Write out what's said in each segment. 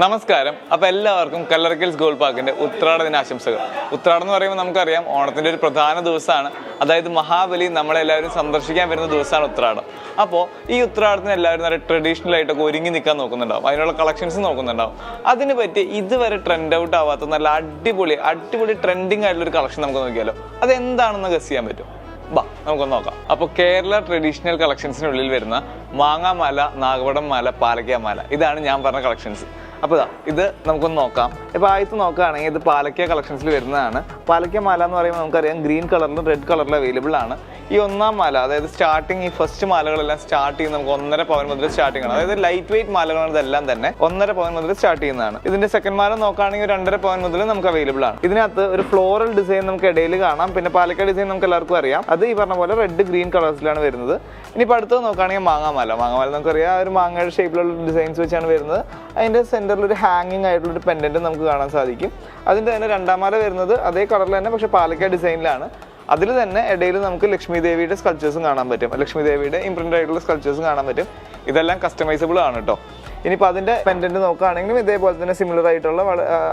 നമസ്കാരം. അപ്പൊ എല്ലാവർക്കും കല്ലറക്കൽസ് ഗോൾ പാർക്കിന്റെ ഉത്രാട ദിനാശംസകൾ. ഉത്രാടം എന്ന് പറയുമ്പോൾ നമുക്കറിയാം ഓണത്തിന്റെ ഒരു പ്രധാന ദിവസമാണ്. അതായത് മഹാബലി നമ്മളെല്ലാവരും സന്ദർശിക്കാൻ വരുന്ന ദിവസമാണ് ഉത്രാടം. അപ്പോൾ ഈ ഉത്രാടത്തിന് എല്ലാവരും നല്ല ട്രഡീഷണൽ ആയിട്ടൊക്കെ ഒരുങ്ങി നിൽക്കാൻ നോക്കുന്നുണ്ടാവും. അതിനുള്ള കളക്ഷൻസ് നോക്കുന്നുണ്ടാവും. അതിന് പറ്റി ഇതുവരെ ട്രെൻഡ് ഔട്ട് ആവാത്ത നല്ല അടിപൊളി അടിപൊളി ട്രെൻഡിങ് ആയിട്ടുള്ള ഒരു കളക്ഷൻ നമുക്ക് നോക്കിയാലോ? അത് എന്താണെന്ന് ഗസ് ചെയ്യാൻ പറ്റും? ബാ നമുക്കൊന്ന് നോക്കാം. അപ്പോൾ കേരള ട്രഡീഷണൽ കളക്ഷൻസിനുള്ളിൽ വരുന്ന മാങ്ങാമാല നാഗവടം മാല പാലക്കാമാല ഇതാണ് ഞാൻ പറഞ്ഞ കളക്ഷൻസ് അപ്പോൾ ഇതാ നമുക്കൊന്ന് നോക്കാം. ഇപ്പോൾ ആദ്യത്തെ നോക്കുകയാണെങ്കിൽ ഇത് പാലക്ക കളക്ഷൻസിൽ വരുന്നതാണ്. പാലക്ക മാല എന്ന് പറയുമ്പോൾ നമുക്കറിയാം ഗ്രീൻ കളറിലും റെഡ് കളറിലും അവൈലബിൾ ആണ്. ഈ ഒന്നാം മാല അതായത് സ്റ്റാർട്ടിങ് ഈ ഫസ്റ്റ് മാലകളെല്ലാം സ്റ്റാർട്ട് ചെയ്യുന്നത് നമുക്ക് ഒന്നര പവൻ മുതൽ സ്റ്റാർട്ടിംഗ് ആണ് അതായത് ലൈറ്റ് വെയിറ്റ് മാലകളാണ് ഇതെല്ലാം തന്നെ ഒന്നര പവൻ മുതൽ സ്റ്റാർട്ട് ചെയ്യുന്നതാണ്. ഇതിന്റെ സെക്കൻഡ് മാല നോക്കുകയാണെങ്കിൽ രണ്ടര പവൻ മുതൽ നമുക്ക് അവൈലബിൾ ആണ്. ഇതിനകത്ത് ഒരു ഫ്ലോറൽ ഡിസൈൻ നമുക്ക് ഇടയിൽ കാണാം. പിന്നെ പാലക്ക ഡിസൈൻ നമുക്ക് എല്ലാവർക്കും അറിയാം. അത് ഈ പറഞ്ഞ പോലെ റെഡ് ഗ്രീൻ കളേഴ്സിലാണ് വരുന്നത്. ഇനിയിപ്പോൾ അടുത്തത് നോക്കുകയാണെങ്കിൽ മാങ്ങാമല. മാങ്ങാമല നമുക്കറിയാം ഒരു മാങ്ങയുടെ ഷേപ്പിലുള്ള ഡിസൈൻസ് വെച്ചാണ് വരുന്നത്. അതിന്റെ സെന്ററിൽ ഒരു ഹാങ്ങിങ് ആയിട്ടുള്ള ഒരു പെൻഡന്റ് നമുക്ക് കാണാൻ സാധിക്കും. അതിന്റെ തന്നെ രണ്ടാം മാല വരുന്നത് അതേ കളറിൽ തന്നെ പക്ഷേ പാലക്കാട് ഡിസൈനിലാണ് അതിൽ തന്നെ ഇടയിൽ നമുക്ക് ലക്ഷ്മി ദേവിയുടെ സ്കൾച്ചേഴ്സും കാണാൻ പറ്റും. ലക്ഷ്മി ദേവിയുടെ ഇംപ്രിന്റ് ആയിട്ടുള്ള സ്കൾച്ചേഴ്സും കാണാൻ പറ്റും. ഇതെല്ലാം കസ്റ്റമൈസബിൾ ആണ് കേട്ടോ ഇനിയിപ്പോൾ അതിന്റെ പെൻഡന്റ് നോക്കുകയാണെങ്കിലും ഇതേപോലെ തന്നെ സിമിലർ ആയിട്ടുള്ള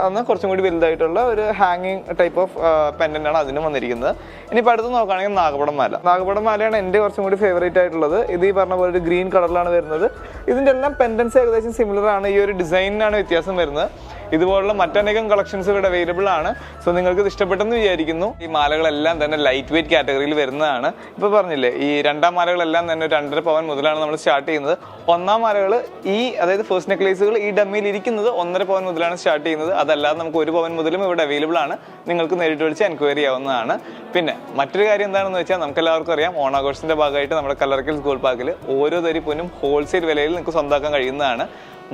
അന്ന് കുറച്ചും കൂടി വലുതായിട്ടുള്ള ഒരു ഹാങ്ങിങ് ടൈപ്പ് ഓഫ് പെൻഡന്റ് ആണ് അതിന് വന്നിരിക്കുന്നത്. ഇനിയിപ്പോൾ അടുത്ത് നോക്കുകയാണെങ്കിൽ നാഗപടം മാല. നാഗപടം മാലയാണ് എന്റെ കുറച്ചും കൂടി ഫേവറേറ്റ് ആയിട്ടുള്ളത്. ഇത് ഈ പറഞ്ഞ പോലെ ഒരു ഗ്രീൻ കളറിലാണ് വരുന്നത്. ഇതിന്റെ എല്ലാം പെൻഡൻസ് ഏകദേശം സിമിലർ ആണ്. ഈ ഒരു ഡിസൈനിനാണ് വ്യത്യാസം വരുന്നത്. ഇതുപോലുള്ള മറ്റനേകം കളക്ഷൻസ് ഇവിടെ അവൈലബിൾ ആണ്. സോ നിങ്ങൾക്ക് ഇത് ഇഷ്ടപ്പെട്ടെന്ന് വിചാരിക്കുന്നു. ഈ മാലകളെല്ലാം തന്നെ ലൈറ്റ് വെയിറ്റ് കാറ്റഗറിയിൽ വരുന്നതാണ്. ഇപ്പൊ പറഞ്ഞില്ലേ ഈ രണ്ടാം മാലകളെല്ലാം തന്നെ രണ്ടര പവൻ മുതലാണ് നമ്മൾ സ്റ്റാർട്ട് ചെയ്യുന്നത്. ഒന്നാം മാലകൾ ഈ അതായത് ഫസ്റ്റ് നെക്ലേസുകൾ ഈ ഡമ്മിയിൽ ഇരിക്കുന്നത് ഒന്നര പവൻ മുതലാണ് സ്റ്റാർട്ട് ചെയ്യുന്നത്. അതല്ലാതെ നമുക്ക് ഒരു പവൻ മുതലും ഇവിടെ അവൈലബിൾ ആണ്. നിങ്ങൾക്ക് നേരിട്ട് വിളിച്ച് എൻക്വയറി ആവുന്നതാണ് പിന്നെ മറ്റൊരു കാര്യം എന്താണെന്ന് വെച്ചാൽ നമുക്ക് എല്ലാവർക്കും അറിയാം ഓണാഘോഷത്തിന്റെ ഭാഗമായിട്ട് നമ്മുടെ കലർക്കൽ സ്കൂൾ പാർക്കിൽ ഓരോ തരി ഹോൾസെയിൽ വിലയിൽ നിങ്ങൾക്ക് സ്വന്തമാക്കാൻ കഴിയുന്നതാണ്.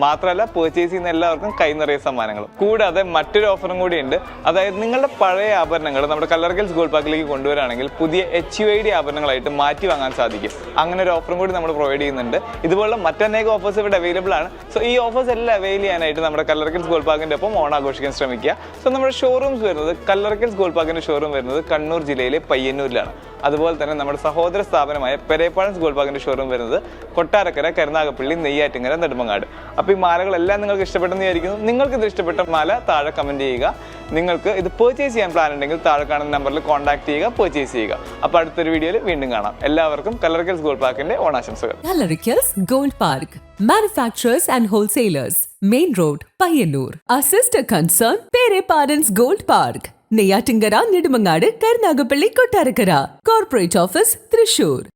മാത്രമല്ല പേർച്ചേസ് ചെയ്യുന്ന എല്ലാവർക്കും കൈ നിറയെ സമ്മാനങ്ങളും. കൂടാതെ മറ്റൊരു ഓഫറും കൂടിയുണ്ട് അതായത് നിങ്ങളുടെ പഴയ ആഭരണങ്ങൾ നമ്മുടെ കല്ലർഗൽസ് ഗോൾഡ് പാക്കിലേക്ക് കൊണ്ടുവരാണെങ്കിൽ പുതിയ എച്ച് യു ഐ ഡി ആഭരണങ്ങളായിട്ട് മാറ്റി വാങ്ങാൻ സാധിക്കും. അങ്ങനെ ഒരു ഓഫറും കൂടി നമ്മൾ പ്രൊവൈഡ് ചെയ്യുന്നുണ്ട്. ഇതുപോലുള്ള മറ്റനേക ഓഫേഴ്സ് ഇവിടെ അവൈലബിൾ ആണ്. സോ ഈ ഓഫേഴ്സ് എല്ലാം അവൈൽ ചെയ്യാനായിട്ട് നമ്മുടെ കല്ലർഗൽസ് ഗോൾഡ് പാർക്കിന്റെ ഒപ്പം ഓൺ ആഘോഷിക്കാൻ ശ്രമിക്കുക. സോ നമ്മുടെ ഷോറൂംസ് വരുന്നത് കല്ലർഗൽസ് ഗോൾഡ് പാർക്കിന്റെ ഷോറൂം വരുന്നത് കണ്ണൂർ ജില്ലയിലെ പയ്യന്നൂരിലാണ്. അതുപോലെ തന്നെ നമ്മുടെ സഹോദര സ്ഥാപനമായ പെരേപ്പാളൻസ് ഗോൾഡ് പാർക്കിന്റെ ഷോറൂം വരുന്നത് കൊട്ടാരക്കര കരുനാഗപ്പള്ളി നെയ്യാറ്റിങ്ങര നെടുമങ്ങാട്. അപ്പോൾ ഈ മാലകളെല്ലാം നിങ്ങൾക്ക് ഇഷ്ടപ്പെട്ടെന്ന് വിചാരിക്കുന്നു. നിങ്ങൾക്ക് ഇത് ഇഷ്ടപ്പെട്ട മാല താഴെ കമന്റ് ചെയ്യുക. നിങ്ങൾക്ക് ഇത് പർച്ചേസ് ചെയ്യാൻ പ്ലാൻ ഉണ്ടെങ്കിൽ താഴെ കാണുന്ന നമ്പറിൽ കോൺടാക്ട് ചെയ്യുക പർച്ചേസ് ചെയ്യുക. അപ്പോൾ അടുത്തൊരു വീഡിയോയിൽ വീണ്ടും കാണാം. എല്ലാവർക്കും കലറിക്കൽസ് ഗോൾഡ് പാർക്കിന്റെ ഓണാശംസകൾ. Kalarickals gold park. Manufacturers and wholesalers main road Payyanur assist concern പേരെ parents gold park Neyyattinkara Nedumangad Karunagappally Kottarakkara. Corporate office Thrissur.